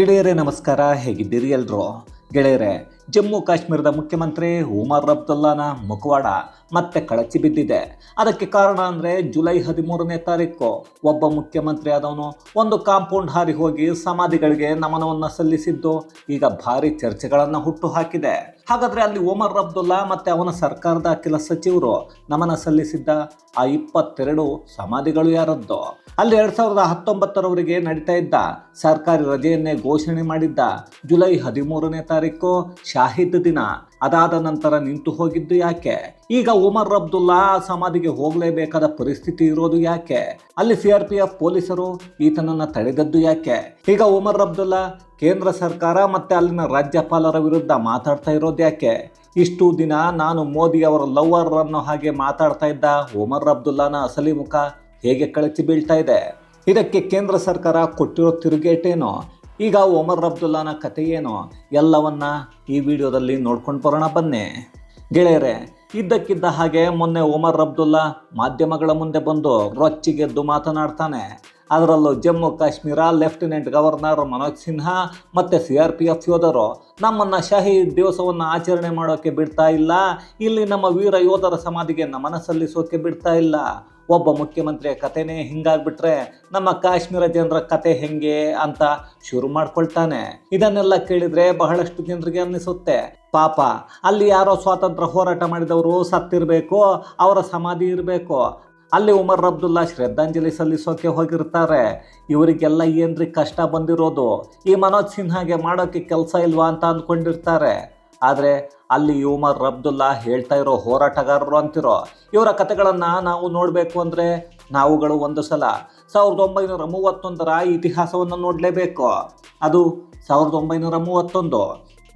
ಗೆಳೆಯರೇ, ನಮಸ್ಕಾರ. ಹೇಗಿದ್ದೀರಿ ಎಲ್ರು? ಗೆಳೆಯರೇ, ಜಮ್ಮು ಕಾಶ್ಮೀರದ ಮುಖ್ಯಮಂತ್ರಿ ಉಮರ್ ಅಬ್ದುಲ್ಲಾನ ಮುಖವಾಡ ಮತ್ತೆ ಕಳಚಿ ಬಿದ್ದಿದೆ. ಅದಕ್ಕೆ ಕಾರಣ ಅಂದರೆ ಜುಲೈ ಹದಿಮೂರನೇ ತಾರೀಕು ಒಬ್ಬ ಮುಖ್ಯಮಂತ್ರಿ ಆದವನು ಒಂದು ಕಾಂಪೌಂಡ್ ಹಾರಿ ಹೋಗಿ ಸಮಾಧಿಗಳಿಗೆ ನಮನವನ್ನು ಸಲ್ಲಿಸಿದ್ದು ಈಗ ಭಾರಿ ಚರ್ಚೆಗಳನ್ನು ಹುಟ್ಟು ಹಾಕಿದೆ. ಹಾಗಾದರೆ ಅಲ್ಲಿ ಉಮರ್ ಅಬ್ದುಲ್ಲಾ ಮತ್ತು ಅವನ ಸರ್ಕಾರದ ಕೆಲ ಸಚಿವರು ನಮನ ಸಲ್ಲಿಸಿದ್ದ ಆ ಇಪ್ಪತ್ತೆರಡು ಸಮಾಧಿಗಳು ಯಾರದ್ದು? ಅಲ್ಲಿ ಎರಡ್ ಸಾವಿರದ ಹತ್ತೊಂಬತ್ತರವರೆಗೆ ನಡೀತಾ ಇದ್ದ ಸರ್ಕಾರಿ ರಜೆಯನ್ನೇ ಘೋಷಣೆ ಮಾಡಿದ್ದ ಜುಲೈ ಹದಿಮೂರನೇ ತಾರೀಕು ಶಾಹಿದ್ ದಿನ. ಅದಾದ ನಂತರ ನಿಂತು ಹೋಗಿದ್ದು ಯಾಕೆ? ಈಗ ಉಮರ್ ಅಬ್ದುಲ್ಲಾ ಸಮಾಧಿಗೆ ಹೋಗಲೇಬೇಕಾದ ಪರಿಸ್ಥಿತಿ ಇರೋದು ಯಾಕೆ? ಅಲ್ಲಿ ಸಿ ಆರ್ ಪಿ ಎಫ್ ಪೊಲೀಸರು ಈತನನ್ನ ತಡೆದದ್ದು ಯಾಕೆ? ಈಗ ಉಮರ್ ಅಬ್ದುಲ್ಲಾ ಕೇಂದ್ರ ಸರ್ಕಾರ ಮತ್ತೆ ಅಲ್ಲಿನ ರಾಜ್ಯಪಾಲರ ವಿರುದ್ಧ ಮಾತಾಡ್ತಾ ಇರೋದು ಯಾಕೆ? ಇಷ್ಟು ದಿನ ನಾನು ಮೋದಿ ಅವರ ಲವರ್ ಅನ್ನೋ ಹಾಗೆ ಮಾತಾಡ್ತಾ ಇದ್ದ ಉಮರ್ ಅಬ್ದುಲ್ಲಾನ ಅಸಲಿ ಮುಖ ಹೇಗೆ ಕಳಚಿ ಬೀಳ್ತಾ ಇದೆ? ಇದಕ್ಕೆ ಕೇಂದ್ರ ಸರ್ಕಾರ ಕೊಟ್ಟಿರೋ ತಿರುಗೇಟೇನೋ? ಈಗ ಒಮರ್ ಅಬ್ದುಲ್ಲಾನ ಕಥೆ ಏನು? ಎಲ್ಲವನ್ನ ಈ ವಿಡಿಯೋದಲ್ಲಿ ನೋಡ್ಕೊಂಡು ಬರೋಣ ಬನ್ನಿ. ಗೆಳೆಯರೆ, ಇದ್ದಕ್ಕಿದ್ದ ಹಾಗೆ ಮೊನ್ನೆ ಒಮರ್ ಅಬ್ದುಲ್ಲಾ ಮಾಧ್ಯಮಗಳ ಮುಂದೆ ಬಂದು ರೊಚ್ಚಿಗೆದ್ದು ಮಾತನಾಡ್ತಾನೆ. ಅದರಲ್ಲೂ ಜಮ್ಮು ಕಾಶ್ಮೀರ ಲೆಫ್ಟಿನೆಂಟ್ ಗವರ್ನರ್ ಮನೋಜ್ ಸಿನ್ಹಾ ಮತ್ತು ಸಿ ಆರ್ ಪಿ ಎಫ್ ಯೋಧರು ನಮ್ಮನ್ನು ಶಹೀದ್ ದಿವಸವನ್ನು ಆಚರಣೆ ಮಾಡೋಕ್ಕೆ ಬಿಡ್ತಾ ಇಲ್ಲ. ಇಲ್ಲಿ ನಮ್ಮ ವೀರ ಯೋಧರ ಸಮಾಧಿಗೆ ನಮನ ಸಲ್ಲಿಸೋಕೆ ಬಿಡ್ತಾ ಇಲ್ಲ. ಒಬ್ಬ ಮುಖ್ಯಮಂತ್ರಿಯ ಕಥೆನೇ ಹಿಂಗಾಗ್ಬಿಟ್ರೆ ನಮ್ಮ ಕಾಶ್ಮೀರ ಜನರ ಕತೆ ಹೆಂಗೆ ಅಂತ ಶುರು ಮಾಡ್ಕೊಳ್ತಾನೆ. ಇದನ್ನೆಲ್ಲ ಕೇಳಿದ್ರೆ ಬಹಳಷ್ಟು ಜನರಿಗೆ ಅನ್ನಿಸುತ್ತೆ. ಪಾಪ, ಅಲ್ಲಿ ಯಾರೋ ಸ್ವಾತಂತ್ರ್ಯ ಹೋರಾಟ ಮಾಡಿದವರು ಸತ್ತಿರಬೇಕು, ಅವರ ಸಮಾಧಿ ಇರಬೇಕು. ಅಲ್ಲಿ ಉಮರ್ ಅಬ್ದುಲ್ಲಾ ಶ್ರದ್ಧಾಂಜಲಿ ಸಲ್ಲಿಸೋಕೆ ಹೋಗಿರ್ತಾರೆ. ಇವರಿಗೆಲ್ಲ ಏನ್ರಿ ಕಷ್ಟ ಬಂದಿರೋದು? ಈ ಮನೋಜ್ ಸಿನ್ಹಾಗೆ ಮಾಡೋಕ್ಕೆ ಕೆಲಸ ಇಲ್ವಾ ಅಂತ ಅಂದ್ಕೊಂಡಿರ್ತಾರೆ. ಆದರೆ ಅಲ್ಲಿ ಯುಮರ್ ಅಬ್ದುಲ್ಲಾ ಹೇಳ್ತಾ ಇರೋ ಹೋರಾಟಗಾರರು ಅಂತಿರೋ, ಇವರ ಕಥೆಗಳನ್ನು ನಾವು ನೋಡಬೇಕು ಅಂದರೆ ನಾವುಗಳು ಒಂದು ಸಲ ಸಾವಿರದ ಒಂಬೈನೂರ ಮೂವತ್ತೊಂದರ ಇತಿಹಾಸವನ್ನು ನೋಡಲೇಬೇಕು. ಅದು ಸಾವಿರದ ಒಂಬೈನೂರ ಮೂವತ್ತೊಂದು.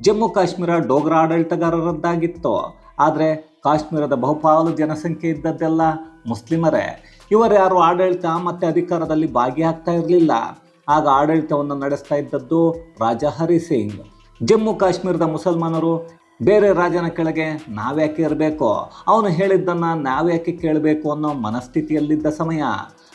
ಜಮ್ಮು ಕಾಶ್ಮೀರ ಡೋಗ್ರಾ ಆಡಳಿತಗಾರರದ್ದಾಗಿತ್ತು. ಆದರೆ ಕಾಶ್ಮೀರದ ಬಹುಪಾಲು ಜನಸಂಖ್ಯೆ ಇದ್ದದ್ದೆಲ್ಲ ಮುಸ್ಲಿಮರೇ. ಇವರ್ಯಾರು ಆಡಳಿತ ಮತ್ತು ಅಧಿಕಾರದಲ್ಲಿ ಭಾಗಿಯಾಗ್ತಾ ಇರಲಿಲ್ಲ. ಆಗ ಆಡಳಿತವನ್ನು ನಡೆಸ್ತಾ ಇದ್ದದ್ದು ರಾಜಾ ಹರಿ ಸಿಂಗ್. ಜಮ್ಮು ಕಾಶ್ಮೀರದ ಮುಸಲ್ಮಾನರು ಬೇರೆ ರಾಜನ ಕೆಳಗೆ ನಾವ್ಯಾಕೆ ಇರಬೇಕು? ಅವನು ಹೇಳಿದ್ದನ್ನು ನಾವ್ಯಾಕೆ ಕೇಳಬೇಕು ಅನ್ನೋ ಮನಸ್ಥಿತಿಯಲ್ಲಿದ್ದ ಸಮಯ.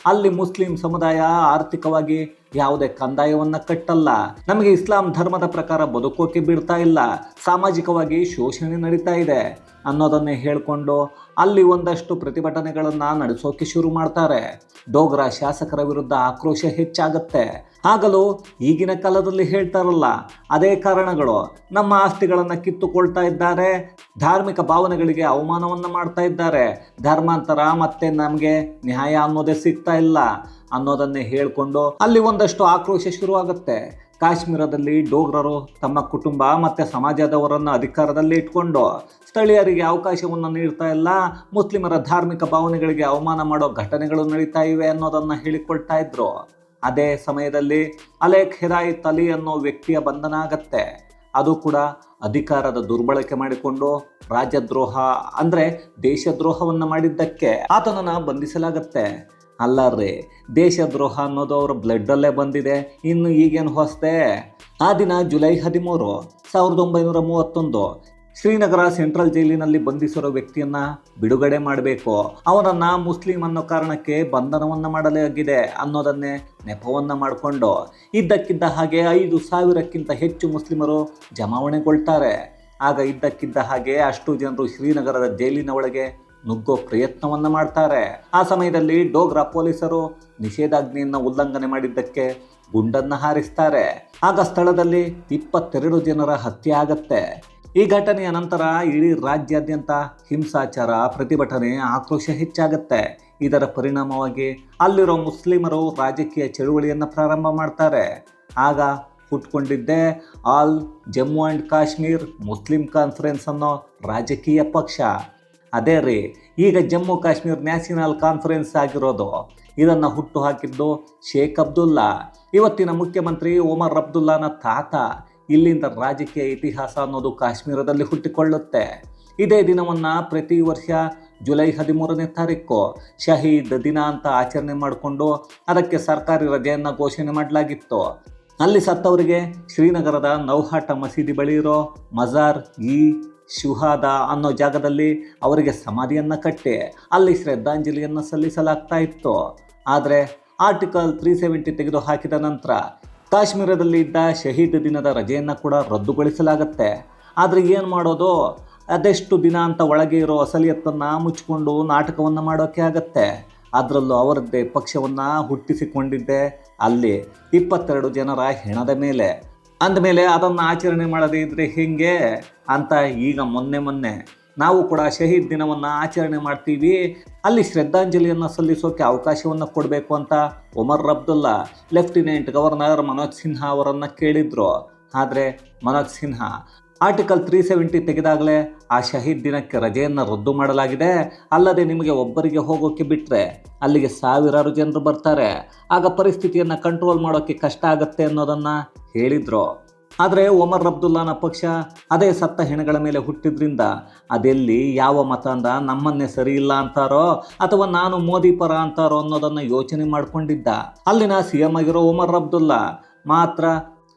ಅಲ್ಲಿ ಮುಸ್ಲಿಂ ಸಮುದಾಯ ಆರ್ಥಿಕವಾಗಿ ಯಾವುದೇ ಕಂದಾಯವನ್ನು ಕಟ್ಟಲ್ಲ. ನಮಗೆ ಇಸ್ಲಾಂ ಧರ್ಮದ ಪ್ರಕಾರ ಬದುಕೋಕೆ ಬಿಡ್ತಾ ಇಲ್ಲ. ಸಾಮಾಜಿಕವಾಗಿ ಶೋಷಣೆ ನಡೀತಾ ಇದೆ. ಅನ್ನೋದನ್ನೇ ಹೇಳಿಕೊಂಡು ಅಲ್ಲಿ ಒಂದಷ್ಟು ಪ್ರತಿಭಟನೆಗಳನ್ನು ನಡೆಸೋಕೆ ಶುರು ಮಾಡ್ತಾರೆ. ಡೋಗ್ರಾ ಶಾಸಕರ ವಿರುದ್ಧ ಆಕ್ರೋಶ ಹೆಚ್ಚಾಗತ್ತೆ. ಆಗಲೂ ಈಗಿನ ಕಾಲದಲ್ಲಿ ಹೇಳ್ತಾರಲ್ಲ, ಅದೇ ಕಾರಣಗಳು. ನಮ್ಮ ಆಸ್ತಿಗಳನ್ನು ಕಿತ್ತುಕೊಳ್ತಾ ಇದ್ದಾರೆ, ಧಾರ್ಮಿಕ ಭಾವನೆಗಳಿಗೆ ಅವಮಾನವನ್ನು ಮಾಡ್ತಾ ಇದ್ದಾರೆ. ಧರ್ಮಾಂತರ ಮತ್ತೆ ನಮಗೆ ನ್ಯಾಯ ಅನ್ನೋದೇ ಸಿಗ್ತಾ ಇಲ್ಲ. ಅನ್ನೋದನ್ನೇ ಹೇಳಿಕೊಂಡು ಅಲ್ಲಿ ಒಂದಷ್ಟು ಆಕ್ರೋಶ ಶುರುವಾಗುತ್ತೆ. ಕಾಶ್ಮೀರದಲ್ಲಿ ಡೋಗ್ರರು ತಮ್ಮ ಕುಟುಂಬ ಮತ್ತು ಸಮಾಜದವರನ್ನು ಅಧಿಕಾರದಲ್ಲಿ ಇಟ್ಕೊಂಡು ಸ್ಥಳೀಯರಿಗೆ ಅವಕಾಶವನ್ನು ನೀಡ್ತಾ ಇಲ್ಲ, ಮುಸ್ಲಿಮರ ಧಾರ್ಮಿಕ ಭಾವನೆಗಳಿಗೆ ಅವಮಾನ ಮಾಡೋ ಘಟನೆಗಳು ನಡೀತಾ ಇವೆ ಅನ್ನೋದನ್ನು ಹೇಳಿಕೊಳ್ತಾ ಇದ್ರು. ಅದೇ ಸಮಯದಲ್ಲಿ ಅಲೇಖ್ ಹಿದಾಯತ್ ಅಲಿ ಅನ್ನೋ ವ್ಯಕ್ತಿಯ ಬಂಧನ ಆಗತ್ತೆ. ಅದು ಕೂಡ ಅಧಿಕಾರದ ದುರ್ಬಳಕೆ ಮಾಡಿಕೊಂಡು ರಾಜ್ಯದ್ರೋಹ ಅಂದರೆ ದೇಶದ್ರೋಹವನ್ನು ಮಾಡಿದ್ದಕ್ಕೆ ಆತನನ್ನು ಬಂಧಿಸಲಾಗತ್ತೆ. ಅಲ್ಲರ್ರಿ, ದೇಶದ್ರೋಹ ಅನ್ನೋದು ಅವರ ಬ್ಲಡ್ಡಲ್ಲೇ ಬಂದಿದೆ. ಇನ್ನು ಈಗೇನು ಹೊಸದೆ? ಆ ದಿನ ಜುಲೈ ಹದಿಮೂರು, ಸಾವಿರದ ಒಂಬೈನೂರ ಮೂವತ್ತೊಂದು ಶ್ರೀನಗರ ಸೆಂಟ್ರಲ್ ಜೈಲಿನಲ್ಲಿ ಬಂಧಿಸಿರೋ ವ್ಯಕ್ತಿಯನ್ನ ಬಿಡುಗಡೆ ಮಾಡಬೇಕು. ಅವನನ್ನ ಮುಸ್ಲಿಂ ಅನ್ನೋ ಕಾರಣಕ್ಕೆ ಬಂಧನವನ್ನ ಮಾಡಲಾಗಿದೆ ಅನ್ನೋದನ್ನೇ ನೆಪವನ್ನ ಮಾಡಿಕೊಂಡು. ಇದ್ದಕ್ಕಿದ್ದ ಹಾಗೆ ಐದು ಸಾವಿರಕ್ಕಿಂತ ಹೆಚ್ಚು ಮುಸ್ಲಿಮರು ಜಮಾವಣೆಗೊಳ್ತಾರೆ. ಆಗ ಇದ್ದಕ್ಕಿದ್ದ ಹಾಗೆ ಅಷ್ಟು ಜನರು ಶ್ರೀನಗರದ ಜೈಲಿನ ಒಳಗೆ ನುಗ್ಗೋ ಪ್ರಯತ್ನವನ್ನ ಮಾಡ್ತಾರೆ. ಆ ಸಮಯದಲ್ಲಿ ಡೋಗ್ರಾ ಪೊಲೀಸರು ನಿಷೇಧಾಜ್ಞೆಯನ್ನು ಉಲ್ಲಂಘನೆ ಮಾಡಿದ್ದಕ್ಕೆ ಗುಂಡನ್ನ ಹಾರಿಸ್ತಾರೆ. ಆಗ ಸ್ಥಳದಲ್ಲಿ ಇಪ್ಪತ್ತೆರಡು ಜನರ ಹತ್ಯೆ ಆಗತ್ತೆ. ಈ ಘಟನೆಯ ನಂತರ ಇಡೀ ರಾಜ್ಯಾದ್ಯಂತ ಹಿಂಸಾಚಾರ, ಪ್ರತಿಭಟನೆ, ಆಕ್ರೋಶ ಹೆಚ್ಚಾಗುತ್ತೆ. ಇದರ ಪರಿಣಾಮವಾಗಿ ಅಲ್ಲಿರೋ ಮುಸ್ಲಿಮರು ರಾಜಕೀಯ ಚಳುವಳಿಯನ್ನು ಪ್ರಾರಂಭ ಮಾಡ್ತಾರೆ. ಆಗ ಹುಟ್ಕೊಂಡಿದ್ದೆ all Jammu and Kashmir Muslim conference ಅನ್ನೋ ರಾಜಕೀಯ ಪಕ್ಷ. ಅದೇ ರೀ, ಈಗ ಜಮ್ಮು ಕಾಶ್ಮೀರ್ ನ್ಯಾಷನಲ್ ಕಾನ್ಫರೆನ್ಸ್ ಆಗಿರೋದು. ಇದನ್ನು ಹುಟ್ಟು ಹಾಕಿದ್ದು ಶೇಖ್ ಅಬ್ದುಲ್ಲಾ. ಇವತ್ತಿನ ಮುಖ್ಯಮಂತ್ರಿ ಒಮರ್ ಅಬ್ದುಲ್ಲಾನ ತಾತ. ಇಲ್ಲಿಂದ ರಾಜಕೀಯ ಇತಿಹಾಸ ಅನ್ನೋದು ಕಾಶ್ಮೀರದಲ್ಲಿ ಹುಟ್ಟಿಕೊಳ್ಳುತ್ತೆ. ಇದೇ ದಿನವನ್ನು ಪ್ರತಿ ವರ್ಷ ಜುಲೈ ಹದಿಮೂರನೇ ತಾರೀಕು ಶಹೀದ್ ದಿನ ಅಂತ ಆಚರಣೆ ಮಾಡಿಕೊಂಡು ಅದಕ್ಕೆ ಸರ್ಕಾರಿ ರಜೆಯನ್ನು ಘೋಷಣೆ ಮಾಡಲಾಗಿತ್ತು. ಅಲ್ಲಿ ಸತ್ತವರಿಗೆ ಶ್ರೀನಗರದ ನೌಹಾಟ ಮಸೀದಿ ಬಳಿ ಇರೋ ಮಜಾರ್ ಇ ಶುಹಾದ ಅನ್ನೋ ಜಾಗದಲ್ಲಿ ಅವರಿಗೆ ಸಮಾಧಿಯನ್ನು ಕಟ್ಟಿ ಅಲ್ಲಿ ಶ್ರದ್ಧಾಂಜಲಿಯನ್ನು ಸಲ್ಲಿಸಲಾಗ್ತಾ ಇತ್ತು. ಆದರೆ ಆರ್ಟಿಕಲ್ ತ್ರೀ ಸೆವೆಂಟಿ ತೆಗೆದು ಹಾಕಿದ ನಂತರ ಕಾಶ್ಮೀರದಲ್ಲಿ ಇದ್ದ ಶಹೀದ್ ದಿನದ ರಜೆಯನ್ನು ಕೂಡ ರದ್ದುಗೊಳಿಸಲಾಗತ್ತೆ. ಆದರೆ ಏನು ಮಾಡೋದು? ಅದೆಷ್ಟು ದಿನ ಅಂತ ಒಳಗೆ ಇರೋ ಅಸಲಿಯತ್ತನ್ನು ಮುಚ್ಚಿಕೊಂಡು ನಾಟಕವನ್ನು ಮಾಡೋಕ್ಕೆ ಆಗತ್ತೆ. ಅದರಲ್ಲೂ ಅವರದ್ದೇ ಪಕ್ಷವನ್ನು ಹುಟ್ಟಿಸಿಕೊಂಡಿದ್ದೆ ಅಲ್ಲಿ ಇಪ್ಪತ್ತೆರಡು ಜನರ ಹೆಣದ ಮೇಲೆ. ಅಂದಮೇಲೆ ಅದನ್ನು ಆಚರಣೆ ಮಾಡದೇ ಇದ್ದರೆ ಹೇಗೆ? ಅಂತ ಈಗ ಮೊನ್ನೆ ಮೊನ್ನೆ ನಾವು ಕೂಡ ಶಹೀದ್ ದಿನವನ್ನು ಆಚರಣೆ ಮಾಡ್ತೀವಿ. ಅಲ್ಲಿ ಶ್ರದ್ಧಾಂಜಲಿಯನ್ನು ಸಲ್ಲಿಸೋಕೆ ಅವಕಾಶವನ್ನು ಕೊಡಬೇಕು ಅಂತ ಒಮರ್ ಅಬ್ದುಲ್ಲಾ, ಲೆಫ್ಟಿನೆಂಟ್ ಗವರ್ನರ್ ಮನೋಜ್ ಸಿನ್ಹಾ ಅವರನ್ನು ಕೇಳಿದ್ರು. ಆದರೆ Manoj Sinha, article three seventy ತೆಗೆದಾಗಲೇ ಆ ಶಹೀದ್ ದಿನಕ್ಕೆ ರಜೆಯನ್ನು ರದ್ದು ಮಾಡಲಾಗಿದೆ. ಅಲ್ಲದೆ ನಿಮಗೆ ಒಬ್ಬರಿಗೆ ಹೋಗೋಕ್ಕೆ ಬಿಟ್ಟರೆ ಅಲ್ಲಿಗೆ ಸಾವಿರಾರು ಜನರು ಬರ್ತಾರೆ. ಆಗ ಪರಿಸ್ಥಿತಿಯನ್ನು ಕಂಟ್ರೋಲ್ ಮಾಡೋಕ್ಕೆ ಕಷ್ಟ ಆಗುತ್ತೆ ಅನ್ನೋದನ್ನು ಹೇಳಿದರು. ಆದರೆ ಒಮರ್ ಅಬ್ದುಲ್ಲಾನ ಪಕ್ಷ ಅದೇ ಸತ್ತ ಹೆಣಗಳ ಮೇಲೆ ಹುಟ್ಟಿದ್ರಿಂದ ಅದೆಲ್ಲಿ ಯಾವ ಮತ ಅಂದ ನಮ್ಮನ್ನೇ ಸರಿ ಇಲ್ಲ ಅಂತಾರೋ ಅಥವಾ ನಾನು ಮೋದಿ ಪರ ಅಂತಾರೋ ಅನ್ನೋದನ್ನು ಯೋಚನೆ ಮಾಡಿಕೊಂಡಿದ್ದ. ಅಲ್ಲಿನ ಸಿ ಎಂ ಆಗಿರೋ ಒಮರ್ ಅಬ್ದುಲ್ಲಾ, ಮಾತ್ರ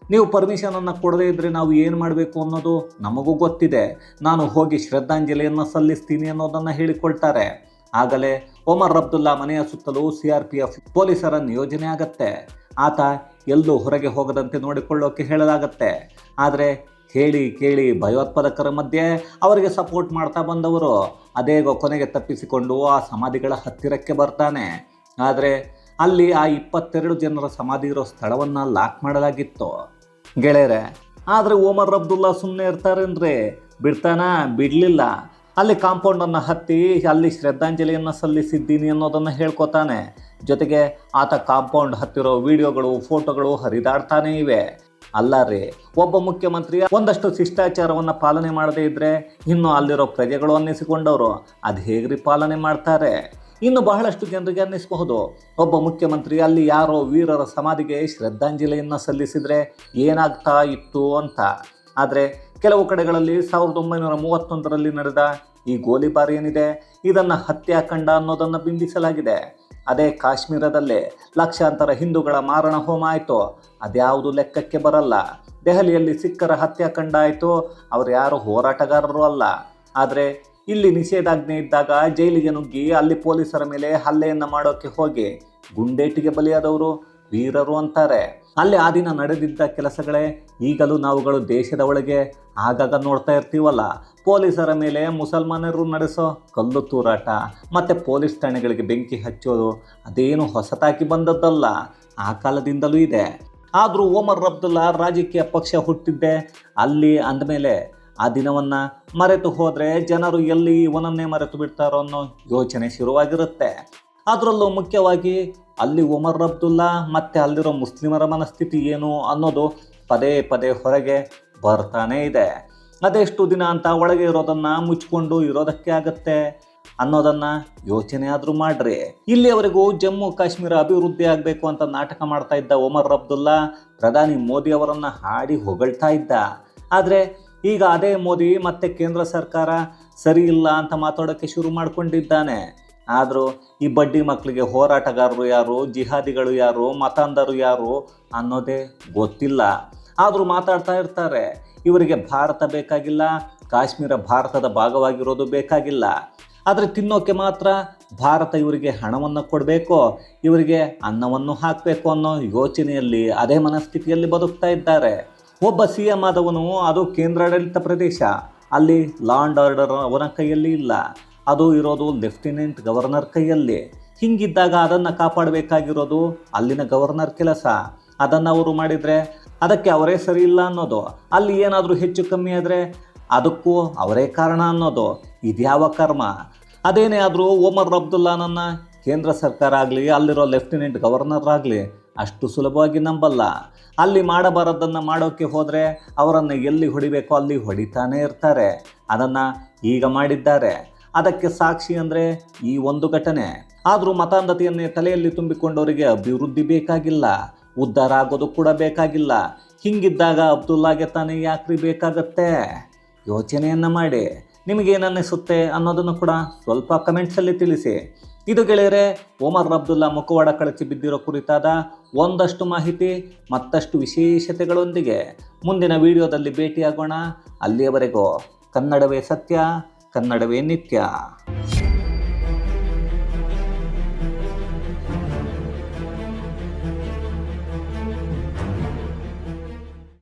ನೀವು ಪರ್ಮಿಷನನ್ನು ಕೊಡದೇ ಇದ್ದರೆ ನಾವು ಏನು ಮಾಡಬೇಕು ಅನ್ನೋದು ನಮಗೂ ಗೊತ್ತಿದೆ. ನಾನು ಹೋಗಿ ಶ್ರದ್ಧಾಂಜಲಿಯನ್ನು ಸಲ್ಲಿಸ್ತೀನಿ ಅನ್ನೋದನ್ನು ಹೇಳಿಕೊಳ್ತಾರೆ. ಆಗಲೇ ಒಮರ್ ಅಬ್ದುಲ್ಲಾ ಮನೆಯ ಸುತ್ತಲೂ ಸಿ ಆರ್ ಪಿ ಎಫ್ ಪೊಲೀಸರ ನಿಯೋಜನೆ ಆಗತ್ತೆ. ಆತ ಎಲ್ಲೂ ಹೊರಗೆ ಹೋಗದಂತೆ ನೋಡಿಕೊಳ್ಳೋಕೆ ಹೇಳಲಾಗತ್ತೆ. ಆದರೆ ಕೇಳಿ ಕೇಳಿ ಭಯೋತ್ಪಾದಕರ ಮಧ್ಯೆ ಅವರಿಗೆ ಸಪೋರ್ಟ್ ಮಾಡ್ತಾ ಬಂದವರು ಅದೇಗೋ ಕೊನೆಗೆ ತಪ್ಪಿಸಿಕೊಂಡು ಆ ಸಮಾಧಿಗಳ ಹತ್ತಿರಕ್ಕೆ ಬರ್ತಾನೆ. ಆದರೆ ಅಲ್ಲಿ ಆ ಇಪ್ಪತ್ತೆರಡು ಜನರ ಸಮಾಧಿ ಇರೋ ಸ್ಥಳವನ್ನು ಲಾಕ್ ಮಾಡಲಾಗಿತ್ತು. ಗೆಳೆಯರೆ, ಆದರೆ ಓಮರ್ ಅಬ್ದುಲ್ಲಾ ಸುಮ್ಮನೆ ಇರ್ತಾರೇನ್ರಿ? ಬಿಡ್ತಾನ? ಬಿಡಲಿಲ್ಲ. ಅಲ್ಲಿ ಕಾಂಪೌಂಡನ್ನು ಹತ್ತಿ ಅಲ್ಲಿ ಶ್ರದ್ಧಾಂಜಲಿಯನ್ನು ಸಲ್ಲಿಸಿದ್ದೀನಿ ಅನ್ನೋದನ್ನು ಹೇಳ್ಕೊತಾನೆ. ಜೊತೆಗೆ ಆತ ಕಾಂಪೌಂಡ್ ಹತ್ತಿರೋ ವಿಡಿಯೋಗಳು, ಫೋಟೋಗಳು ಹರಿದಾಡ್ತಾನೆ ಇವೆ. ಅಲ್ಲ ರೀ, ಒಬ್ಬ ಮುಖ್ಯಮಂತ್ರಿ ಒಂದಷ್ಟು ಶಿಷ್ಟಾಚಾರವನ್ನು ಪಾಲನೆ ಮಾಡದೇ ಇದ್ದರೆ ಇನ್ನು ಅಲ್ಲಿರೋ ಪ್ರಜೆಗಳು ಅನ್ನಿಸಿಕೊಂಡವರು. ಅದು ಹೇಗ್ರಿ ಪಾಲನೆ ಮಾಡ್ತಾರೆ? ಇನ್ನು ಬಹಳಷ್ಟು ಜನರಿಗೆ ಅನ್ನಿಸಬಹುದು. ಒಬ್ಬ ಮುಖ್ಯಮಂತ್ರಿ ಅಲ್ಲಿ ಯಾರೋ ವೀರರ ಸಮಾಧಿಗೆ ಶ್ರದ್ಧಾಂಜಲಿಯನ್ನು ಸಲ್ಲಿಸಿದರೆ ಏನಾಗ್ತಾ ಇತ್ತು ಅಂತ. ಆದರೆ ಕೆಲವು ಕಡೆಗಳಲ್ಲಿ ಸಾವಿರದ ಒಂಬೈನೂರ ಮೂವತ್ತೊಂದರಲ್ಲಿ ನಡೆದ ಈ ಗೋಲಿಬಾರ್ ಏನಿದೆ, ಇದನ್ನು ಹತ್ಯಾಕಂಡ ಅನ್ನೋದನ್ನು ಬಿಂಬಿಸಲಾಗಿದೆ. ಅದೇ ಕಾಶ್ಮೀರದಲ್ಲಿ ಲಕ್ಷಾಂತರ ಹಿಂದೂಗಳ ಮಾರಣ ಹೋಮ ಆಯಿತು. ಅದ್ಯಾವುದು ಲೆಕ್ಕಕ್ಕೆ ಬರಲ್ಲ. ದೆಹಲಿಯಲ್ಲಿ ಸಿಖ್ಖರ ಹತ್ಯಾಕಂಡ ಆಯಿತು. ಅವರು ಯಾರು ಹೋರಾಟಗಾರರು ಅಲ್ಲ. ಆದರೆ ಇಲ್ಲಿ ನಿಷೇಧಾಜ್ಞೆ ಇದ್ದಾಗ ಜೈಲಿಗೆ ನುಗ್ಗಿ ಅಲ್ಲಿ ಪೊಲೀಸರ ಮೇಲೆ ಹಲ್ಲೆಯನ್ನು ಮಾಡೋಕ್ಕೆ ಹೋಗಿ ಗುಂಡೇಟಿಗೆ ಬಲಿಯಾದವರು. ವೀರರು ಅಂತಾರೆ. ಅಲ್ಲಿ ಆ ದಿನ ನಡೆದಿದ್ದ ಕೆಲಸಗಳೇ ಈಗಲೂ ನಾವುಗಳು ದೇಶದ ಒಳಗೆ ಆಗಾಗ ನೋಡ್ತಾ ಇರ್ತೀವಲ್ಲ. ಪೊಲೀಸರ ಮೇಲೆ ಮುಸಲ್ಮಾನರು ನಡೆಸೋ ಕಲ್ಲು ತೂರಾಟ, ಮತ್ತು ಪೊಲೀಸ್ ಠಾಣೆಗಳಿಗೆ ಬೆಂಕಿ ಹಚ್ಚೋದು, ಅದೇನು ಹೊಸತಾಗಿ ಬಂದದ್ದಲ್ಲ, ಆ ಕಾಲದಿಂದಲೂ ಇದೆ. ಆದರೂ ಓಮರ್ ಅಬ್ದುಲ್ಲಾ ರಾಜಕೀಯ ಪಕ್ಷ ಹುಟ್ಟಿದ್ದೆ, ಅಲ್ಲಿ ಅಂದಮೇಲೆ ಆ ದಿನವನ್ನು ಮರೆತು ಹೋದರೆ ಜನರು ಎಲ್ಲಿ ಇವನನ್ನೇ ಮರೆತು ಬಿಡ್ತಾರೋ ಅನ್ನೋ ಯೋಚನೆ ಶುರುವಾಗಿರುತ್ತೆ. ಅದರಲ್ಲೂ ಮುಖ್ಯವಾಗಿ ಅಲ್ಲಿ ಉಮರ್ ಅಬ್ದುಲ್ಲಾ ಮತ್ತು ಅಲ್ಲಿರೋ ಮುಸ್ಲಿಮರ ಮನಸ್ಥಿತಿ ಏನು ಅನ್ನೋದು ಪದೇ ಪದೇ ಹೊರಗೆ ಬರ್ತಾನೇ ಇದೆ. ಅದೆಷ್ಟು ದಿನ ಅಂತ ಒಳಗೆ ಇರೋದನ್ನು ಮುಚ್ಕೊಂಡು ಇರೋದಕ್ಕೆ ಆಗತ್ತೆ ಅನ್ನೋದನ್ನು ಯೋಚನೆ ಆದರೂ ಮಾಡ್ರಿ. ಇಲ್ಲಿಯವರೆಗೂ ಜಮ್ಮು ಕಾಶ್ಮೀರ ಅಭಿವೃದ್ಧಿ ಆಗಬೇಕು ಅಂತ ನಾಟಕ ಮಾಡ್ತಾ ಇದ್ದ ಒಮರ್ ಅಬ್ದುಲ್ಲಾ ಪ್ರಧಾನಿ ಮೋದಿ ಅವರನ್ನು ಹಾಡಿ ಹೊಗಳ್ತಾ ಇದ್ದ. ಆದರೆ ಈಗ ಅದೇ ಮೋದಿ ಮತ್ತೆ ಕೇಂದ್ರ ಸರ್ಕಾರ ಸರಿ ಇಲ್ಲ ಅಂತ ಮಾತಾಡೋಕ್ಕೆ ಶುರು ಮಾಡಿಕೊಂಡಿದ್ದಾನೆ. ಆದರೂ ಈ ಬಡ್ಡಿ ಮಕ್ಕಳಿಗೆ ಹೋರಾಟಗಾರರು ಯಾರು, ಜಿಹಾದಿಗಳು ಯಾರು, ಮತಾಂಧರು ಯಾರು ಅನ್ನೋದೇ ಗೊತ್ತಿಲ್ಲ. ಆದರೂ ಮಾತಾಡ್ತಾ ಇರ್ತಾರೆ, ಇವರಿಗೆ ಭಾರತ ಬೇಕಾಗಿಲ್ಲ, ಕಾಶ್ಮೀರ ಭಾರತದ ಭಾಗವಾಗಿರೋದು ಬೇಕಾಗಿಲ್ಲ. ಆದರೆ ತಿನ್ನೋಕೆ ಮಾತ್ರ ಭಾರತ ಇವರಿಗೆ ಹಣವನ್ನು ಕೊಡಬೇಕು, ಇವರಿಗೆ ಅನ್ನವನ್ನು ಹಾಕಬೇಕು ಅನ್ನೋ ಯೋಚನೆಯಲ್ಲಿ, ಅದೇ ಮನಸ್ಥಿತಿಯಲ್ಲಿ ಬದುಕ್ತಾ ಇದ್ದಾರೆ. ಒಬ್ಬ ಸಿ ಎಂ ಆದವನು ಅದು ಕೇಂದ್ರಾಡಳಿತ ಪ್ರದೇಶ, ಅಲ್ಲಿ ಲಾ ಆ್ಯಂಡ್ ಆರ್ಡರ್ ಅವನ ಕೈಯಲ್ಲಿ ಇಲ್ಲ. ಅದು ಇರೋದು ಲೆಫ್ಟಿನೆಂಟ್ ಗವರ್ನರ್ ಕೈಯಲ್ಲಿ. ಹಿಂಗಿದ್ದಾಗ ಅದನ್ನು ಕಾಪಾಡಬೇಕಾಗಿರೋದು ಅಲ್ಲಿನ ಗವರ್ನರ್ ಕೆಲಸ. ಅದನ್ನು ಅವರು ಮಾಡಿದರೆ ಅದಕ್ಕೆ ಅವರೇ ಸರಿ ಇಲ್ಲ ಅನ್ನೋದು. ಅಲ್ಲಿ ಏನಾದರೂ ಹೆಚ್ಚು ಕಮ್ಮಿ ಆದರೆ ಅದಕ್ಕೂ ಅವರೇ ಕಾರಣ ಅನ್ನೋದು. ಇದ್ಯಾವ ಕರ್ಮ? ಅದೇನೇ ಆದರೂ ಓಮರ್ ಅಬ್ದುಲ್ಲಾನನ್ನು ಕೇಂದ್ರ ಸರ್ಕಾರ ಆಗಲಿ, ಅಲ್ಲಿರೋ ಲೆಫ್ಟಿನೆಂಟ್ ಗವರ್ನರ್ ಆಗಲಿ, ಅಷ್ಟು ಸುಲಭವಾಗಿ ನಂಬಲ್ಲ. ಅಲ್ಲಿ ಮಾಡಬಾರದನ್ನು ಮಾಡೋಕ್ಕೆ ಹೋದರೆ ಅವರನ್ನು ಎಲ್ಲಿ ಹೊಡಿಬೇಕೋ ಅಲ್ಲಿ ಹೊಡಿತಾನೇ ಇರ್ತಾರೆ. ಅದನ್ನು ಈಗ ಮಾಡಿದ್ದಾರೆ. ಅದಕ್ಕೆ ಸಾಕ್ಷಿ ಅಂದರೆ ಈ ಒಂದು ಘಟನೆ. ಆದರೂ ಮತಾಂಧತೆಯನ್ನೇ ತಲೆಯಲ್ಲಿ ತುಂಬಿಕೊಂಡವರಿಗೆ ಅಭಿವೃದ್ಧಿ ಬೇಕಾಗಿಲ್ಲ, ಉದ್ಧಾರ ಆಗೋದು ಕೂಡ ಬೇಕಾಗಿಲ್ಲ. ಹಿಂಗಿದ್ದಾಗ ಅಬ್ದುಲ್ಲಾಗೆ ತಾನೇ ಯಾಕ್ರಿ ಬೇಕಾಗತ್ತೆ. ಯೋಚನೆಯನ್ನು ಮಾಡಿ. ನಿಮಗೇನನ್ನಿಸುತ್ತೆ ಅನ್ನೋದನ್ನು ಕೂಡ ಸ್ವಲ್ಪ ಕಮೆಂಟ್ಸಲ್ಲಿ ತಿಳಿಸಿ. ಇದು ಗೆಳೆಯರೆ ಓಮರ್ ಅಬ್ದುಲ್ಲಾ ಮುಖವಾಡ ಕಳಚಿ ಬಿದ್ದಿರೋ ಕುರಿತಾದ ಒಂದಷ್ಟು ಮಾಹಿತಿ, ಮತ್ತಷ್ಟು ವಿಶೇಷತೆಗಳೊಂದಿಗೆ ಮುಂದಿನ ವಿಡಿಯೋದಲ್ಲಿ ಭೇಟಿಯಾಗೋಣ. ಅಲ್ಲಿಯವರೆಗೂ ಕನ್ನಡವೇ ಸತ್ಯ ಕನ್ನಡವೇ ನಿತ್ಯ.